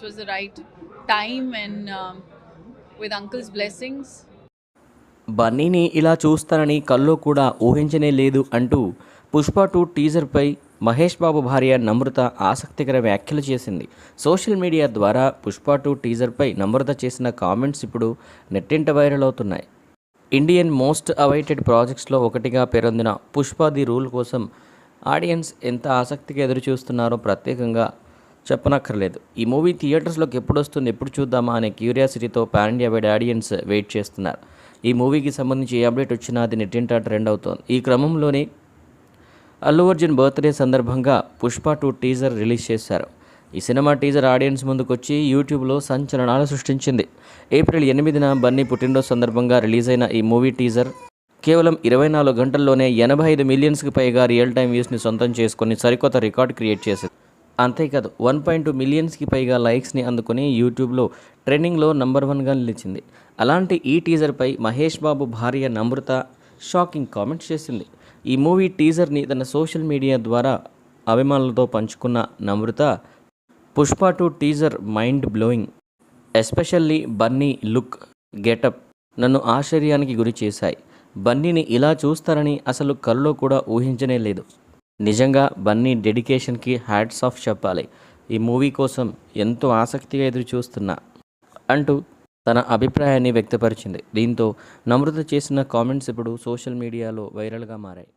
This was the right time and um, with uncle's blessings, బన్నీని ఇలా చూస్తానని కల్లో కూడా ఊహించనే లేదు అంటూ పుష్ప టూ టీజర్పై మహేష్ బాబు భార్య నమ్రత ఆసక్తికర వ్యాఖ్యలు చేసింది. సోషల్ మీడియా ద్వారా పుష్ప టూ టీజర్పై నమ్రత చేసిన కామెంట్స్ ఇప్పుడు నెట్టింట వైరల్ అవుతున్నాయి. ఇండియన్ మోస్ట్ అవైటెడ్ ప్రాజెక్ట్స్లో ఒకటిగా పేరొందిన పుష్ప ది రూల్ కోసం ఆడియన్స్ ఎంత ఆసక్తిగా ఎదురు చూస్తున్నారో ప్రత్యేకంగా చెప్పనక్కర్లేదు. ఈ మూవీ థియేటర్స్లోకి ఎప్పుడు వస్తుంది ఎప్పుడు చూద్దామా అనే క్యూరియాసిటీతో pan India wide audience wait చేస్తున్నారు. ఈ మూవీకి సంబంధించి ఏ అప్డేట్ వచ్చినా అది నెట్టింటా ట్రెండ్ అవుతోంది. ఈ క్రమంలోనే అల్లు అర్జున్ బర్త్డే సందర్భంగా పుష్ప టూ టీజర్ రిలీజ్ చేశారు. ఈ సినిమా టీజర్ ఆడియన్స్ ముందుకొచ్చి యూట్యూబ్లో సంచలనాలు సృష్టించింది. ఏప్రిల్ ఎనిమిదిన బన్నీ పుట్టినరోజు సందర్భంగా రిలీజ్ అయిన ఈ మూవీ టీజర్ కేవలం ఇరవై నాలుగు గంటల్లోనే ఎనభై ఐదు మిలియన్స్కి పైగా రియల్ టైం వ్యూస్ని సొంతం చేసుకొని సరికొత్త రికార్డ్ క్రియేట్ చేసింది. అంతేకాదు వన్ పాయింట్ టూ మిలియన్స్కి పైగా లైక్స్ని అందుకొని యూట్యూబ్లో ట్రెండింగ్లో నంబర్ వన్గా నిలిచింది. అలాంటి ఈ టీజర్పై మహేష్ బాబు భార్య నమ్రత షాకింగ్ కామెంట్స్ చేసింది. ఈ మూవీ టీజర్ని తన సోషల్ మీడియా ద్వారా అభిమానులతో పంచుకున్న Namrata Pushpa two teaser mind blowing especially Bunny look getup నన్ను ఆశ్చర్యానికి గురి చేశాయి. బన్నీని ఇలా చూస్తారని అసలు కల్లో కూడా ఊహించనే లేదు. నిజంగా బన్నీ డెడికేషన్కి హ్యాట్స్ ఆఫ్ చెప్పాలి. ఈ మూవీ కోసం ఎంతో ఆసక్తిగా ఎదురు చూస్తున్నా అంటూ తన అభిప్రాయాన్ని వ్యక్తపరిచింది. దీంతో నమ్రత చేసిన కామెంట్స్ ఇప్పుడు సోషల్ మీడియాలో వైరల్గా మారాయి.